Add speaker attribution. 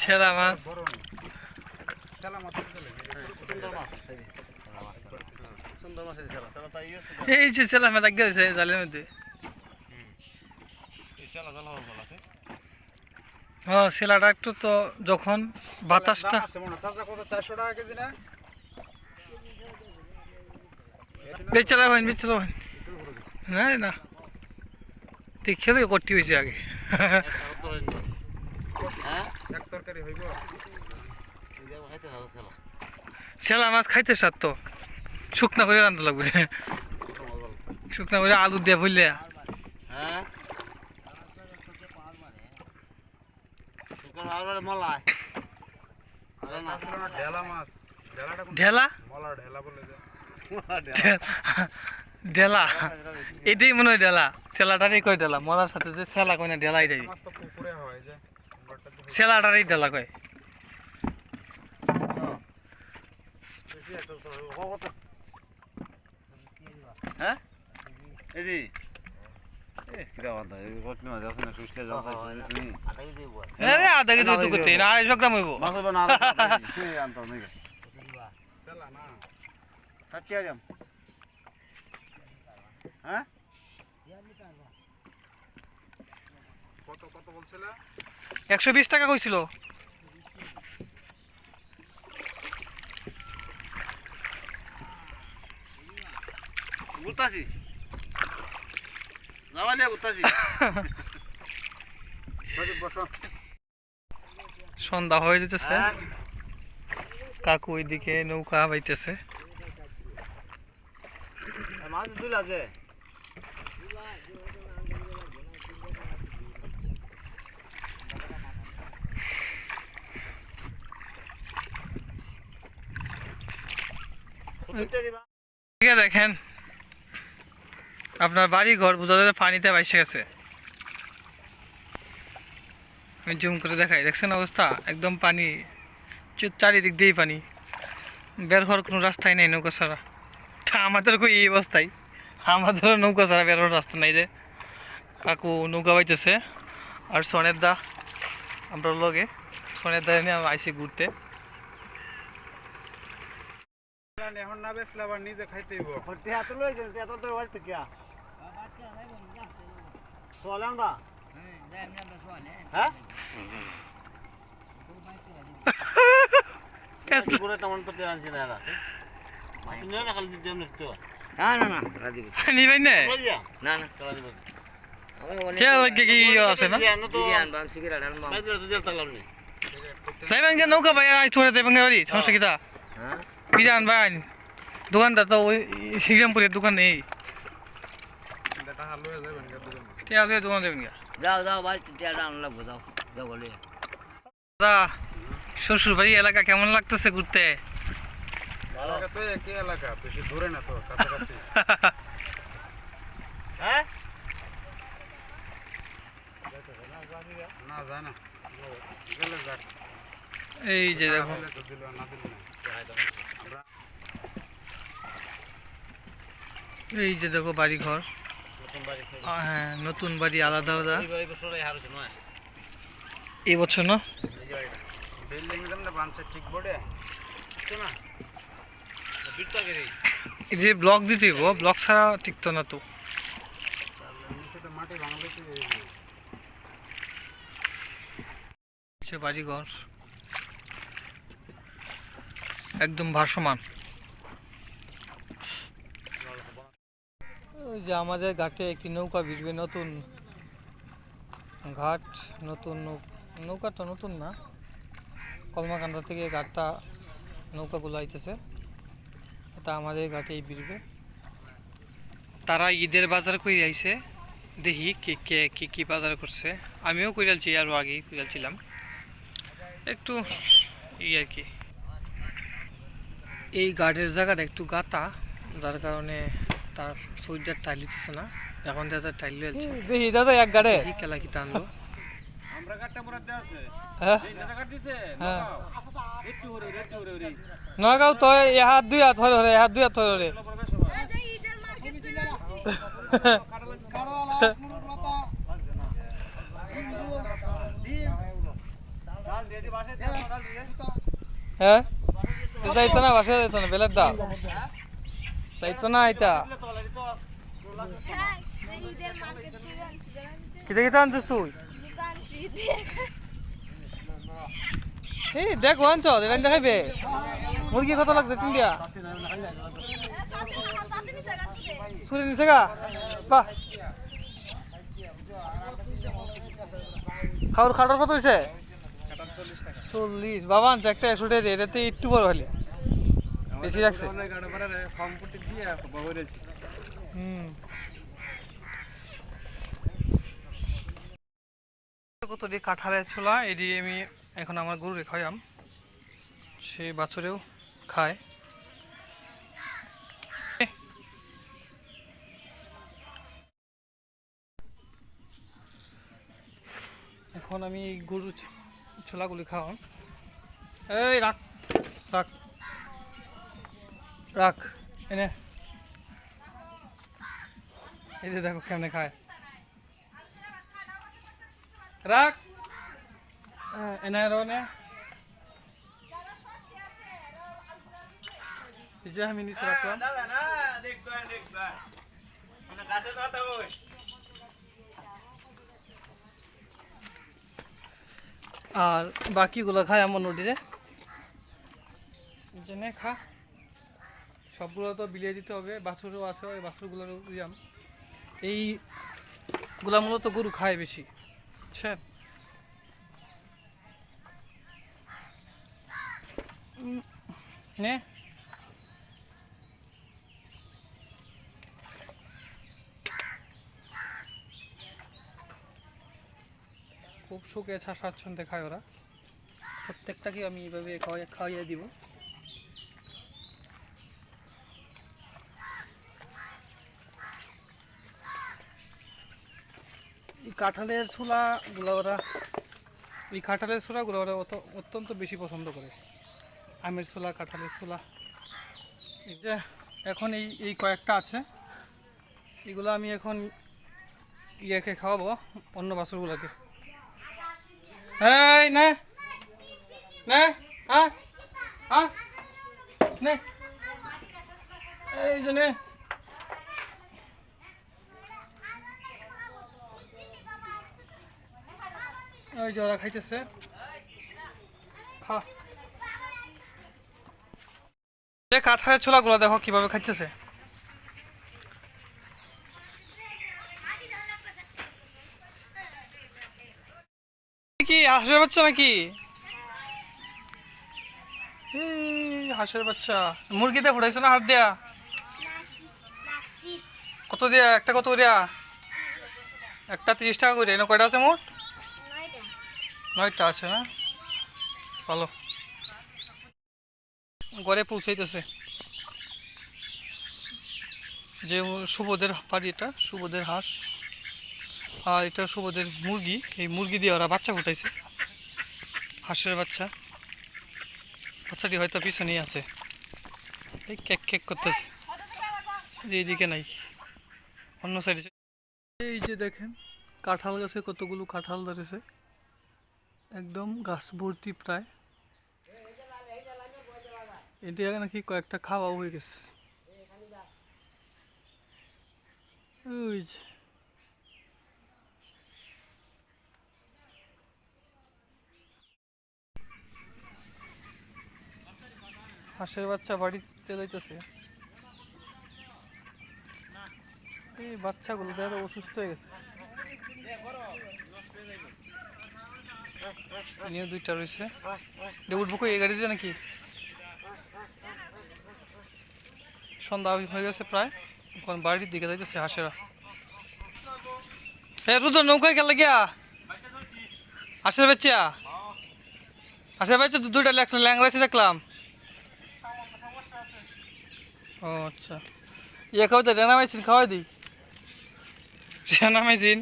Speaker 1: ছেলা মাছ। এই যে ছেলা মাছ গেছে জালের মধ্যে। হ্যাঁ ছেলাটা একটু তো যখন বাতাসটা
Speaker 2: 400 টাকা কেজি না?
Speaker 1: বেচারা হইন বেচারা হইন না। না দেখলে করতে হয়েছে আগে। ছেলা মাছ খাইতে সার তো। শুকনা করে রান্ধা লাগবে। শুকনা করে আলু দিয়ে ভুললে
Speaker 2: ঢেলা মাছ। ঢেলাটা
Speaker 1: ঢেলা?
Speaker 2: মলা ঢেলা বলে
Speaker 1: ঢেলা এটাই মনে হয় ঢেলা ছেলাটারই কয় ডেলা? মলার সাথে যে ছেলা কয় না ঢেলাই দেয়। ছেলাটারই ঢেলা কয়।
Speaker 3: হ্যাঁ? এদি।
Speaker 1: আধা কেজি তো করতে না আড়াইশো গ্রাম হইব।
Speaker 2: না
Speaker 3: হ্যাঁ?
Speaker 2: কত কত বলছিলে?
Speaker 1: একশো বিশ টাকা কইছিল। সন্ধ্যা হয়ে যেতেছে
Speaker 3: হ্যাঁ।
Speaker 1: কাকু ওইদিকে নৌকা বাইতেছে।
Speaker 3: মাছ দুলা
Speaker 1: আছে দেখেন, আপনার বাড়ি ঘর বোঝা যাবে পানিতে বাইসে গেছে। জুম করে দেখাই, দেখছেন অবস্থা? একদম পানি চারিদিক দিয়েই পানি। বের হওয়ার কোনো রাস্তাই নেই নৌকা ছাড়া। তা আমাদের কই এই অবস্থায়? আমাদেরও নৌকা ছাড়া বের হওয়ার রাস্তা নাই যে। কাকু নৌকা বাইতেছে, আর সনের দা আমরা লগে সনের দা নিয়ে আইসি ঘুরতে।
Speaker 2: এখন না বেচলে আবার নিজে খাইতে হইব।
Speaker 3: টিয়া তো লই যান টিয়া তো তোর বাড়িতে কিয়া সোয়ালাম দা হ্যাঁ? তো না না তো।
Speaker 4: না না না
Speaker 1: না?
Speaker 4: না না
Speaker 1: না?
Speaker 3: নো? তো তো নি
Speaker 1: নৌকা ভাই আই দেবেন সমস্যা কিতা
Speaker 4: হ্যাঁ?
Speaker 1: বিরান ভাই দোকানটা তো ওই শিগরামপুরের দোকান
Speaker 2: লয়ে
Speaker 1: দেবেন
Speaker 4: যাও যাও ভাই লাগবো যাও যাও বলে
Speaker 1: দাদা শ্বশুর বাড়ি এলাকা কেমন লাগতেছে ঘুরতে
Speaker 2: এলাকা তো একই এলাকা বেশি দূরে না তো কাছাকাছি
Speaker 3: হ্যাঁ
Speaker 2: না যায় না
Speaker 1: এই যে দেখো
Speaker 2: না
Speaker 1: এই যে দেখো বাড়ি ঘর হ্যাঁ নতুন বাড়ি আলাদা আলাদা।
Speaker 3: এই বছরে
Speaker 1: না?
Speaker 2: বিল্ডিং ঠিক
Speaker 3: না?
Speaker 1: এই যে ব্লক দিতে হইব ব্লক ছাড়া টিকতো না তো।
Speaker 2: নিচে তো মাটি ভাঙলেছি
Speaker 1: সে বাড়ি ঘর একদম ভাসমান। ওই যে আমাদের ঘাটে একটি নৌকা ভিড়বে নতুন ঘাট, নতুন নৌকাটা নতুন না। কলমাকান্দা থেকে ঘাটটা নৌকাগুলো আইতেছে। এটা আমাদের ঘাটেই ভিড়বে তারা ঈদের বাজার করে আইছে। দেখি কে কে, কি কি বাজার করছে। আমিও কইরালছি আরও আগেই কইরালছিলাম একটু ই আর কি। এই গার্ডের জায়গাটা একটু গাতা যার কারণে তার শরীরটা টাইল দিতেছে না। এখন দাদা টাইল দেখি দাদা এক গাড়ে। কি খেলা কি টানলো?
Speaker 2: আমরা কাটটা পড়াতে আছে।
Speaker 1: হ্যাঁ।
Speaker 2: এই দাদা কাটিছে
Speaker 1: হ্যাঁ।
Speaker 2: একটু হরে একটু হরে হরে।
Speaker 1: নগাঁও তো এ হাত দুই হাত হরে হরে হাত দুই হাত হরে হরে। হ্যাঁ। এটা ইতো না বাসা যেত না, বেলের দাম তাই তো না
Speaker 5: বেড়াতে
Speaker 1: কিতে কিতে আনছিস তুই? দেখ আনছ এটা দেখাইবে মুরগি কত লাগছে তিনটা সুরে নিছে গা। বাহ। খাওয়ার খাটার কত হয়েছে চল্লিশ। বাবা, আনছে একটা একশো টাকা এটাতে একটু বড় হলে। বেশি রাখছে। হুম। কত দিয়ে কাঁঠালের ছোলা দিয়ে আমি এখন আমার গরুরে খাইয়াম সে বাছরেও খায়। এখন আমি গরু ছোলাগুলি খাওয়াম এই রাখ রাখ রাখ এনে। এই যে দেখো কেমনে খায়। রাখ। হ্যাঁ, এনে রো এই আমি নিচে রাখলাম। আর বাকিগুলো খায় আমার নদীরে। জেনে খা। সবগুলো তো বিলিয়ে দিতে হবে, বাছুরও আছে, ওই বাছুরগুলোরও দিয়াম এই গুলা মূলত গরু খায় বেশি, বুঝছেন? নে। খুব সুখে স্বাচ্ছন্দ্যে খায় ওরা। প্রত্যেকটাকে আমি এইভাবে খাওয়াই খাওয়াইয়ে দিব। এই কাঁঠালের ছোলাগুলো ওরা, এই কাঁঠালের ছোলাগুলো ওরা অত, অত্যন্ত বেশি পছন্দ করে। আমের ছোলা, কাঁঠালের ছোলা। এই যে এখন এই এই কয়েকটা আছে। এগুলো আমি এখন ইয়েকে খাওয়াবো, অন্য বাছুরগুলোকে। এই, নে। নে হ্যাঁ হ্যাঁ নে। এই যে নে। ওই যে ওরা খাইতেছে। খা। যে কাঁঠালের ছোলাগুলো দেখো কীভাবে খাইতেছে। কি, হাঁসের বাচ্চা নাকি? হাঁসের বাচ্চা। মুরগিতে ফুটাইছো না হাত দেয়া? কত দিয়া? একটা কত দিয়া একটা তিরিশ টাকা করে এনে কয়টা আছে মোট? নয়টা আছে না? ভালো। ঘরে পৌঁছাইতেছে। যে সুবোধের বাড়ি এটা সুবোধের হাঁস। আর এটা সুবোধের মুরগি। এই মুরগি দিয়ে ওরা বাচ্চা ফুটাইছে হাঁসের বাচ্চা। বাচ্চাটি হয়তো পিছনেই আছে। এই কেক কেক করতেছে। যে এইদিকে নাই। অন্য সাইডে এই যে দেখেন, কাঁঠাল গাছে কতগুলো কাঁঠাল ধরেছে। একদম গাছ ভর্তি প্রায়। এটা নাকি কয়েকটা খাওয়া হয়ে গেছে। ওই যে। হাঁসের বাচ্চা বাড়িতে যাইতেছে। এই বাচ্চাগুলো দেখা অসুস্থ হয়ে গেছে। নিয়ে দুইটা রয়েছে। উঠবো এই গাড়িতে নাকি? সন্ধ্যা হয়ে গেছে প্রায়। এখন বাড়ির দিকে যাইতেছে হাঁসেরা। হ্যাঁ রুদ্র, নৌকায় গেল গিয়া? হাঁসের বাচ্চা? হাঁসের বাচ্চা দুইটা ল্যাং- ল্যাংড়াইছে দেখলাম। ও আচ্ছা। ইয়ে খাওয়াতে রেনা মেশিন খাওয়াই দিই? রেনা মেশিন?